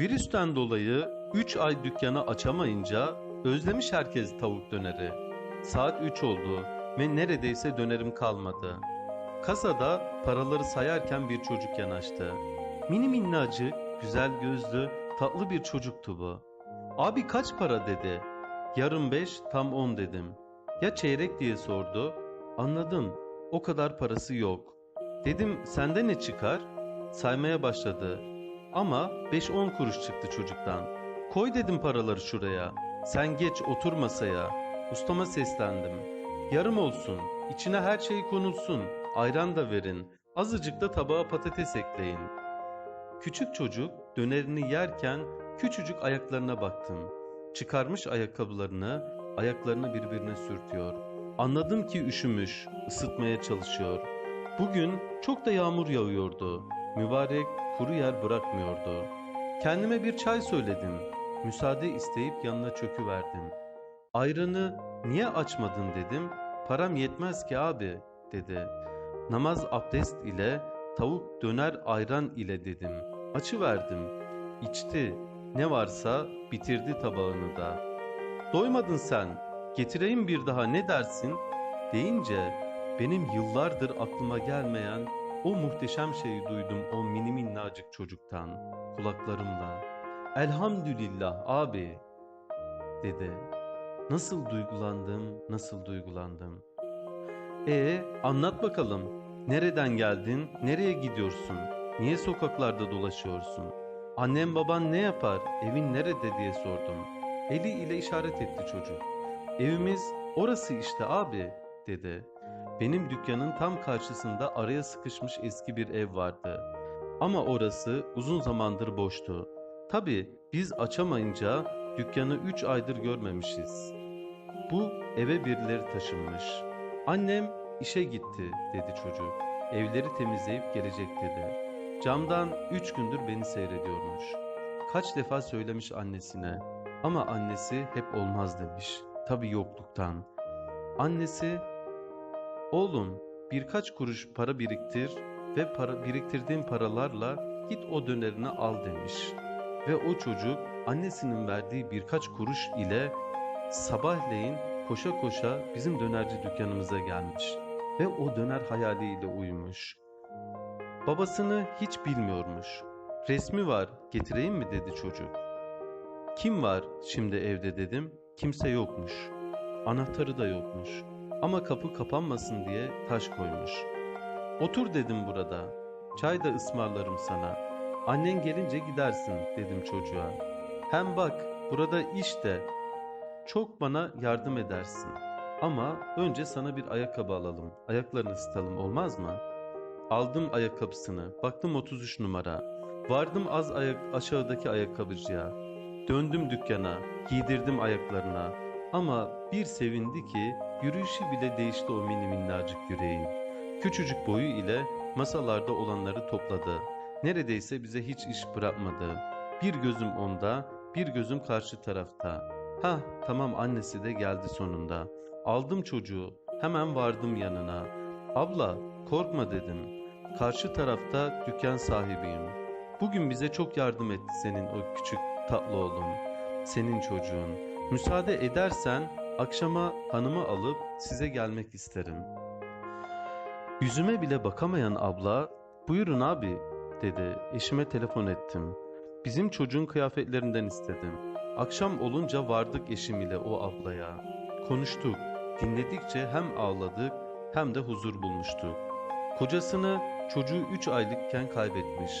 Virüsten dolayı 3 ay dükkanı açamayınca özlemiş herkes tavuk döneri. Saat 3 oldu ve neredeyse dönerim kalmadı. Kasada paraları sayarken bir çocuk yanaştı. Mini minnacık, güzel gözlü, tatlı bir çocuktu bu. Abi kaç para dedi. Yarım beş, tam on dedim. Ya çeyrek diye sordu. Anladım, o kadar parası yok. Dedim sende ne çıkar? Saymaya başladı. Ama 5-10 kuruş çıktı çocuktan. Koy dedim paraları şuraya. Sen geç otur masaya. Ustama seslendim. Yarım olsun. içine her şey konulsun. Ayran da verin. Azıcık da tabağa patates ekleyin. Küçük çocuk dönerini yerken küçücük ayaklarına baktım. Çıkarmış ayakkabılarını, ayaklarını birbirine sürtüyor. Anladım ki üşümüş, ısıtmaya çalışıyor. Bugün çok da yağmur yağıyordu. Mübarek kuru yer bırakmıyordu. Kendime bir çay söyledim. Müsaade isteyip yanına çöküverdim. Ayranı niye açmadın dedim. Param yetmez ki abi dedi. Namaz abdest ile tavuk döner ayran ile dedim. Açıverdim. İçti. Ne varsa bitirdi tabağını da. Doymadın sen. Getireyim bir daha ne dersin? Deyince benim yıllardır aklıma gelmeyen o muhteşem şeyi duydum o mini minnacık çocuktan kulaklarımla. Elhamdülillah abi dedi. Nasıl duygulandım, nasıl duygulandım. E anlat bakalım. Nereden geldin, nereye gidiyorsun? Niye sokaklarda dolaşıyorsun? Annem baban ne yapar, evin nerede diye sordum. Eli ile işaret etti çocuk. Evimiz orası işte abi dedi. Benim dükkanın tam karşısında araya sıkışmış eski bir ev vardı. Ama orası uzun zamandır boştu. Tabii biz açamayınca dükkanı üç aydır görmemişiz. Bu eve birileri taşınmış. Annem işe gitti dedi çocuk. Evleri temizleyip gelecek dedi. Camdan üç gündür beni seyrediyormuş. Kaç defa söylemiş annesine. Ama annesi hep olmaz demiş. Tabii yokluktan. Annesi Oğlum birkaç kuruş para biriktir ve para biriktirdiğin paralarla git o dönerini al demiş. Ve o çocuk annesinin verdiği birkaç kuruş ile sabahleyin koşa koşa bizim dönerci dükkanımıza gelmiş ve o döner hayaliyle uyumuş. Babasını hiç bilmiyormuş. Resmi var, getireyim mi dedi çocuk. Kim var şimdi evde dedim. Kimse yokmuş. Anahtarı da yokmuş. Ama kapı kapanmasın diye taş koymuş. Otur dedim burada. Çay da ısmarlarım sana. Annen gelince gidersin dedim çocuğa. Hem bak burada iş de çok bana yardım edersin. Ama önce sana bir ayakkabı alalım. Ayaklarını ısıtalım olmaz mı? Aldım ayakkabısını. Baktım 33 numara. Vardım az ayak aşağıdaki ayakkabıcıya. Döndüm dükkana. Giydirdim ayaklarına. Ama bir sevindi ki yürüyüşü bile değişti o mini minnacık yüreğin. Küçücük boyu ile masalarda olanları topladı. Neredeyse bize hiç iş bırakmadı. Bir gözüm onda, bir gözüm karşı tarafta. Ha, tamam annesi de geldi sonunda. Aldım çocuğu, hemen vardım yanına. Abla, korkma dedim. Karşı tarafta dükkan sahibiyim. Bugün bize çok yardım etti senin o küçük tatlı oğlun. Senin çocuğun. Müsaade edersen akşama hanımı alıp size gelmek isterim. Yüzüme bile bakamayan abla, buyurun abi dedi. Eşime telefon ettim. Bizim çocuğun kıyafetlerinden istedim. Akşam olunca vardık eşim ile o ablaya. Konuştuk. Dinledikçe hem ağladık hem de huzur bulmuştuk. Kocasını çocuğu 3 aylıkken kaybetmiş.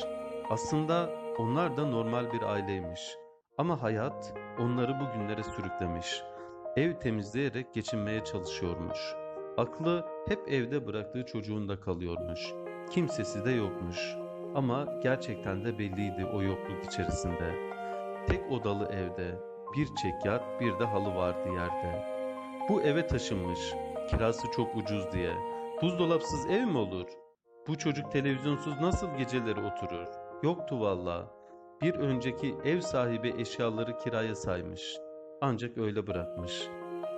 Aslında onlar da normal bir aileymiş. Ama hayat onları bugünlere sürüklemiş. Ev temizleyerek geçinmeye çalışıyormuş. Aklı hep evde bıraktığı çocuğunda kalıyormuş. Kimsesi de yokmuş. Ama gerçekten de belliydi o yokluk içerisinde. Tek odalı evde bir çekyat bir de halı vardı yerde. Bu eve taşınmış. Kirası çok ucuz diye. Buzdolapsız ev mi olur? Bu çocuk televizyonsuz nasıl geceleri oturur? Yoktu valla. Bir önceki ev sahibi eşyaları kiraya saymış. Ancak öyle bırakmış.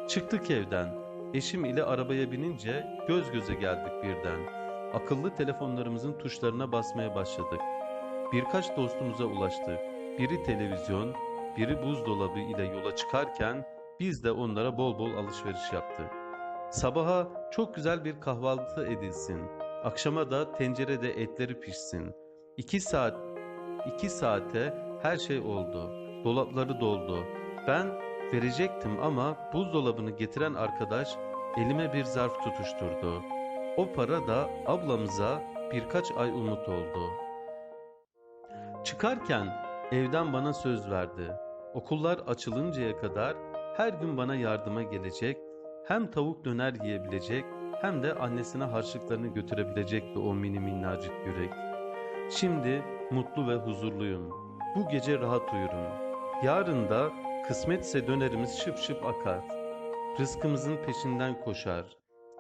Çıktık evden. Eşim ile arabaya binince göz göze geldik birden. Akıllı telefonlarımızın tuşlarına basmaya başladık. Birkaç dostumuza ulaştık. biri televizyon, biri buzdolabı ile yola çıkarken biz de onlara bol bol alışveriş yaptık. Sabaha çok güzel bir kahvaltı edilsin. Akşama da tencerede etleri pişsin. İki saat, iki saate her şey oldu. Dolapları doldu. Ben verecektim ama buzdolabını getiren arkadaş elime bir zarf tutuşturdu. O para da ablamıza birkaç ay umut oldu. Çıkarken evden bana söz verdi. Okullar açılıncaya kadar her gün bana yardıma gelecek, hem tavuk döner yiyebilecek hem de annesine harçlıklarını götürebilecekti o mini minnacık yürek. Şimdi mutlu ve huzurluyum. Bu gece rahat uyurum. Yarın da kısmetse dönerimiz şıp şıp akar. Rızkımızın peşinden koşar.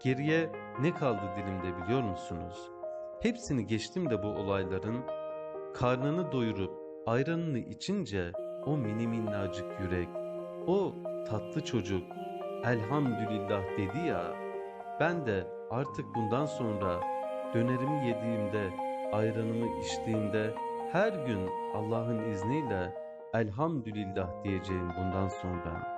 Geriye ne kaldı dilimde biliyor musunuz? Hepsini geçtim de bu olayların karnını doyurup ayranını içince o mini minnacık yürek, o tatlı çocuk elhamdülillah dedi ya, ben de artık bundan sonra dönerimi yediğimde, ayranımı içtiğimde her gün Allah'ın izniyle elhamdülillah diyeceğim bundan sonra.